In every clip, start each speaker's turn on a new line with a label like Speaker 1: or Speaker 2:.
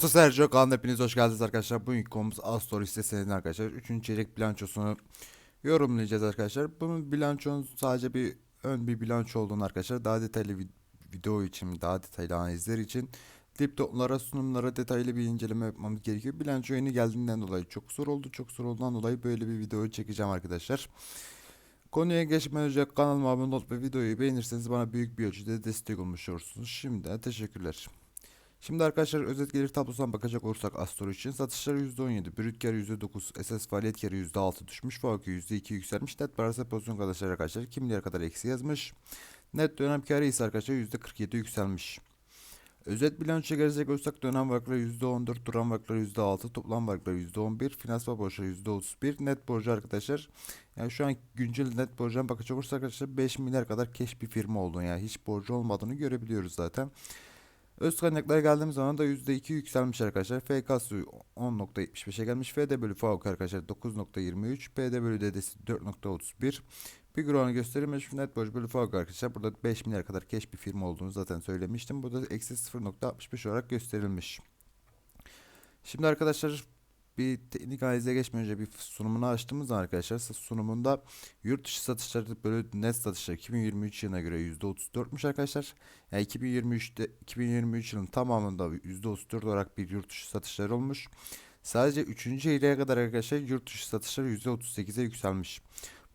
Speaker 1: Borsa Sergio kanalına hepiniz hoş geldiniz arkadaşlar. Bugünkü konumuz Astor hisse arkadaşlar. Üçüncü çeyrek bilançosunu yorumlayacağız arkadaşlar. Bunun bilançonun sadece bir ön bir bilanço olduğunu arkadaşlar. Daha detaylı vid- video için, daha detaylı analizler için dipnotlara, sunumlara detaylı bir inceleme yapmamız gerekiyor. Bilanço yeni geldiğinden dolayı çok zor oldu. Çok zor olduğundan dolayı böyle bir video çekeceğim arkadaşlar. Konuya geçmeden önce kanalıma abone olup videoyu beğenirseniz bana büyük bir ölçüde destek olmuş olursunuz. Şimdiden teşekkürler. Şimdi arkadaşlar özet gelir tablosuna bakacak olursak Astor için satışlar %17, brüt kar %9, esas faaliyet karı %6 düşmüş, FAQ %2 yükselmiş, net parası pozisyon arkadaşlar arkadaşlar kim milyar kadar eksi yazmış. Net dönem karı ise arkadaşlar %47 yükselmiş. Özet bilançoya gelecek olursak dönem varlıkları %14, duran varlıkları %6, toplam varlıkları %11, finansal borçları %31, net borcu arkadaşlar. Yani şu an güncel net borcuna bakacak olursak arkadaşlar 5 milyar kadar keş bir firma olduğunu yani hiç borcu olmadığını görebiliyoruz zaten. Öz kaynaklara geldiğimiz zaman da %2 yükselmiş arkadaşlar. FK'sı 10.75'e gelmiş. FD bölü FAVK arkadaşlar 9.23. PD bölü DD'si 4.31. Figür oranı gösterilmiş. Net borç bölü FAVK arkadaşlar. Burada 5 milyar kadar keş bir firma olduğunu zaten söylemiştim. Burada eksi 0.65 olarak gösterilmiş. Şimdi arkadaşlar bir teknik analize geçmeden önce bir sunumunu açtığımız zaman arkadaşlar sunumunda yurt dışı satışları bölü net satışlar 2023 yılına göre %34'müş arkadaşlar. Yani 2023'te 2023 yılın tamamında %34 olarak bir yurt dışı satışlar olmuş. Sadece 3. çeyreğe kadar arkadaşlar yurt dışı satışları %38'e yükselmiş.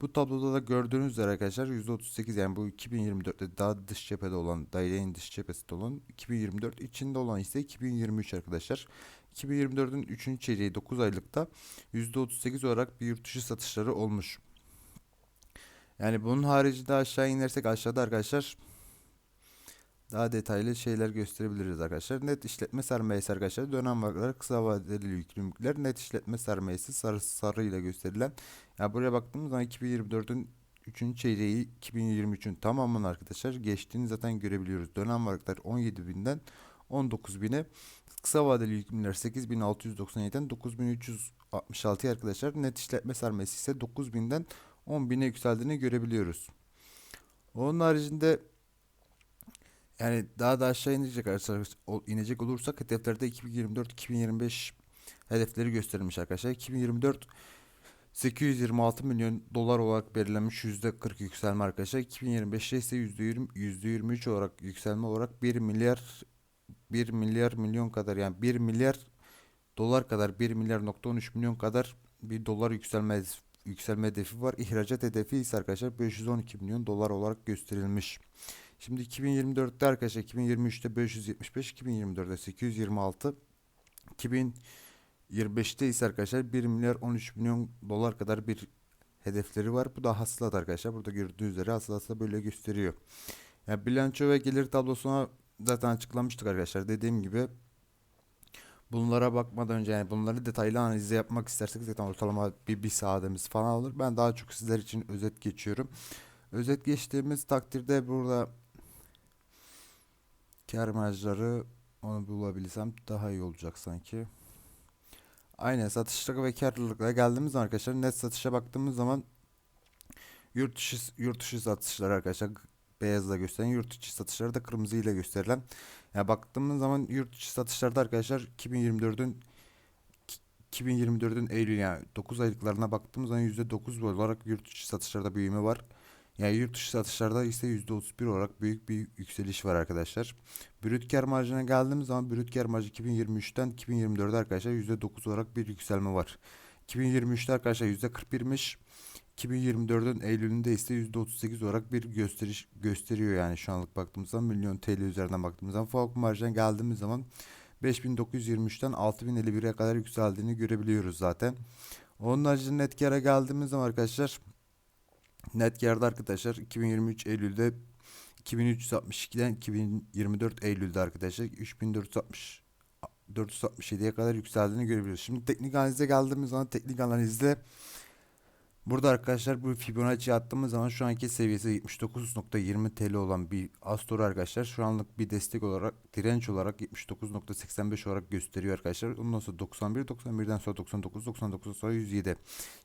Speaker 1: Bu tabloda da gördüğünüz üzere arkadaşlar %38 yani bu 2024'te daha dış cephede olan dairenin dış cephesinde olan 2024 içinde olan ise 2023 arkadaşlar. 2024'ün 3. çeyreği 9 aylıkta %38 olarak bir yurt dışı satışları olmuş. Yani bunun haricinde aşağı inersek aşağıda arkadaşlar daha detaylı şeyler gösterebiliriz arkadaşlar. Net işletme sermayesi arkadaşlar dönem varlıkları kısa vadeli yükümlülükler net işletme sermayesi sarı sarı ile gösterilen. Ya buraya baktığımız zaman 2024'ün 3. çeyreği 2023'ün tamamını arkadaşlar geçtiğini zaten görebiliyoruz. Dönem varlıklar 17.000'den 19.000'e kısa vadeli yükümlüler 8697'den 9366 arkadaşlar. Net işletme sermayesi ise 9000'den 10.000'e yükseldiğini görebiliyoruz. Onun haricinde yani daha da aşağı inecek arkadaşlar inecek olursak hedeflerde 2024-2025 hedefleri gösterilmiş arkadaşlar. 2024 826 milyon dolar olarak belirlenmiş %40 yükselme arkadaşlar. 2025'te ise %20 %23 olarak yükselme olarak 1 milyar 1 milyar milyon kadar yani 1 milyar dolar kadar 1 milyar nokta 13 milyon kadar bir dolar yükselme yükselme hedefi var. İhracat hedefi ise arkadaşlar 512 milyon dolar olarak gösterilmiş. Şimdi 2024'te arkadaşlar 2023'te 575, 2024'te 826, 2025'te ise arkadaşlar 1 milyar 13 milyon dolar kadar bir hedefleri var. Bu da hasılat arkadaşlar. Burada gördüğünüz üzere hasılatı böyle gösteriyor. Yani bilanço ve gelir tablosuna zaten açıklamıştık arkadaşlar. Dediğim gibi bunlara bakmadan önce yani bunları detaylı analize yapmak istersek zaten ortalama bir, bir saatimiz falan alır. Ben daha çok sizler için özet geçiyorum. Özet geçtiğimiz takdirde burada kar marjları onu bulabilirsem daha iyi olacak sanki. Aynen satışlara ve karlılıklara geldiğimiz arkadaşlar net satışa baktığımız zaman yurt dışı yurt dışı satışlar arkadaşlar beyazla gösteren yurt içi satışları da kırmızı ile gösterilen. Ya baktığımız zaman yurt dışı satışlarda arkadaşlar 2024'ün 2024'ün Eylül yani 9 aylıklarına baktığımız zaman %9 olarak yurt içi satışlarda büyüme var. Yani yurt dışı satışlarda ise %31 olarak büyük bir yükseliş var arkadaşlar. Brüt kar marjına geldiğimiz zaman brüt kar marjı 2023'ten 2024'e arkadaşlar %9 olarak bir yükselme var. 2023'te arkadaşlar %41'miş. 2024'ün Eylül'ünde ise %38 olarak bir gösteriş gösteriyor yani şu anlık baktığımız zaman milyon TL üzerinden baktığımız zaman FAVK marjına geldiğimiz zaman 5923'ten 6051'e kadar yükseldiğini görebiliyoruz zaten. Onun haricinde net kâra geldiğimiz zaman arkadaşlar net kârda arkadaşlar 2023 Eylül'de 2362'den 2024 Eylül'de arkadaşlar 3460 467'ye kadar yükseldiğini görebiliyoruz. Şimdi teknik analize geldiğimiz zaman teknik analizde Burada arkadaşlar bu Fibonacci attığımız zaman şu anki seviyesi 79.20 TL olan bir Astor arkadaşlar şu anlık bir destek olarak direnç olarak 79.85 olarak gösteriyor arkadaşlar. Ondan sonra 91 91'den sonra 99 99 sonra 107.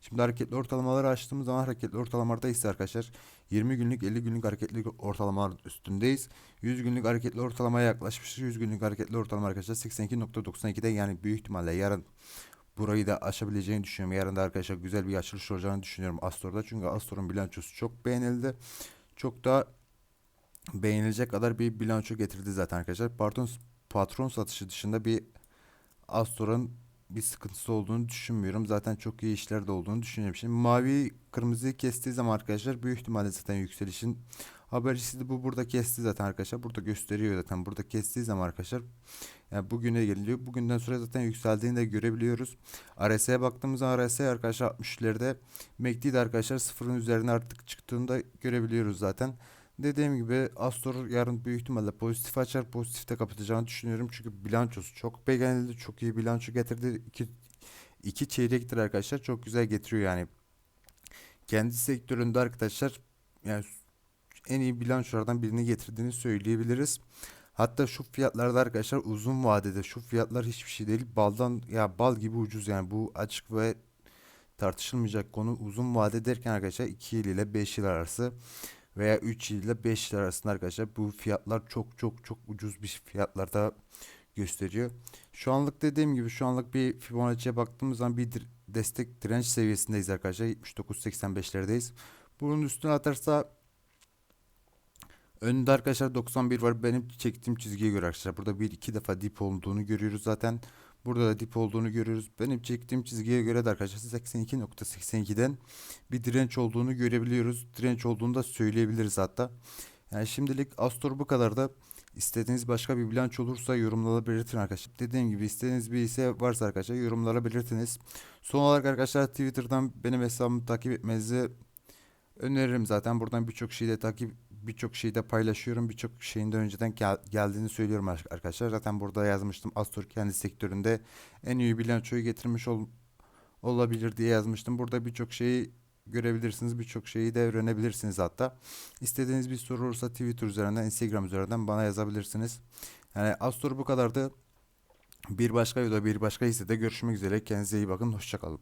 Speaker 1: Şimdi hareketli ortalamaları açtığımız zaman hareketli ortalamalarda ise arkadaşlar 20 günlük 50 günlük hareketli ortalamalar üstündeyiz. 100 günlük hareketli ortalamaya yaklaşmışız. 100 günlük hareketli ortalama arkadaşlar 82.92'de yani büyük ihtimalle yarın burayı da aşabileceğini düşünüyorum. Yarın da arkadaşlar güzel bir açılış olacağını düşünüyorum Astor'da. Çünkü Astor'un bilançosu çok beğenildi. Çok da beğenilecek kadar bir bilanço getirdi zaten arkadaşlar. Patron, patron satışı dışında bir Astor'un bir sıkıntısı olduğunu düşünmüyorum. Zaten çok iyi işler de olduğunu düşünüyorum. Şimdi mavi kırmızıyı kestiği zaman arkadaşlar büyük ihtimalle zaten yükselişin habercisi de bu burada kesti zaten arkadaşlar. Burada gösteriyor zaten. Burada kestiği zaman arkadaşlar yani bugüne geliyor. Bugünden sonra zaten yükseldiğini de görebiliyoruz. RSI'ye baktığımızda RSI arkadaşlar 60'larda MACD de arkadaşlar sıfırın üzerine artık çıktığını da görebiliyoruz zaten. Dediğim gibi Astor yarın büyük ihtimalle pozitif açar. Pozitifte kapatacağını düşünüyorum. Çünkü bilançosu çok beğenildi. Çok iyi bilanço getirdi. İki, iki çeyrektir arkadaşlar. Çok güzel getiriyor yani. Kendi sektöründe arkadaşlar yani en iyi bilançolardan birini getirdiğini söyleyebiliriz. Hatta şu fiyatlarda arkadaşlar uzun vadede şu fiyatlar hiçbir şey değil. Baldan ya bal gibi ucuz yani bu açık ve tartışılmayacak konu uzun vade derken arkadaşlar 2 yıl ile 5 yıl arası veya 3 yıl ile 5 yıl arasında arkadaşlar bu fiyatlar çok çok çok ucuz bir fiyatlarda gösteriyor. Şu anlık dediğim gibi şu anlık bir Fibonacci'ye baktığımız zaman bir destek direnç seviyesindeyiz arkadaşlar. 79.85'lerdeyiz. Bunun üstüne atarsa önünde arkadaşlar 91 var. Benim çektiğim çizgiye göre arkadaşlar. Burada bir iki defa dip olduğunu görüyoruz zaten. Burada da dip olduğunu görüyoruz. Benim çektiğim çizgiye göre de arkadaşlar 82.82'den bir direnç olduğunu görebiliyoruz. Direnç olduğunu da söyleyebiliriz hatta. Yani şimdilik Astor bu kadar da istediğiniz başka bir bilanç olursa yorumlara belirtin arkadaşlar. Dediğim gibi istediğiniz bir ise varsa arkadaşlar yorumlara belirtiniz. Son olarak arkadaşlar Twitter'dan benim hesabımı takip etmenizi öneririm zaten. Buradan birçok şeyi de takip birçok şeyi de paylaşıyorum. Birçok şeyin de önceden gel- geldiğini söylüyorum ar- arkadaşlar. Zaten burada yazmıştım. Astor kendi sektöründe en iyi bilançoyu getirmiş ol- olabilir diye yazmıştım. Burada birçok şeyi görebilirsiniz. Birçok şeyi de öğrenebilirsiniz hatta. İstediğiniz bir soru olursa Twitter üzerinden, Instagram üzerinden bana yazabilirsiniz. Yani Astor bu kadardı. Bir başka video, bir başka hissede görüşmek üzere. Kendinize iyi bakın. Hoşçakalın.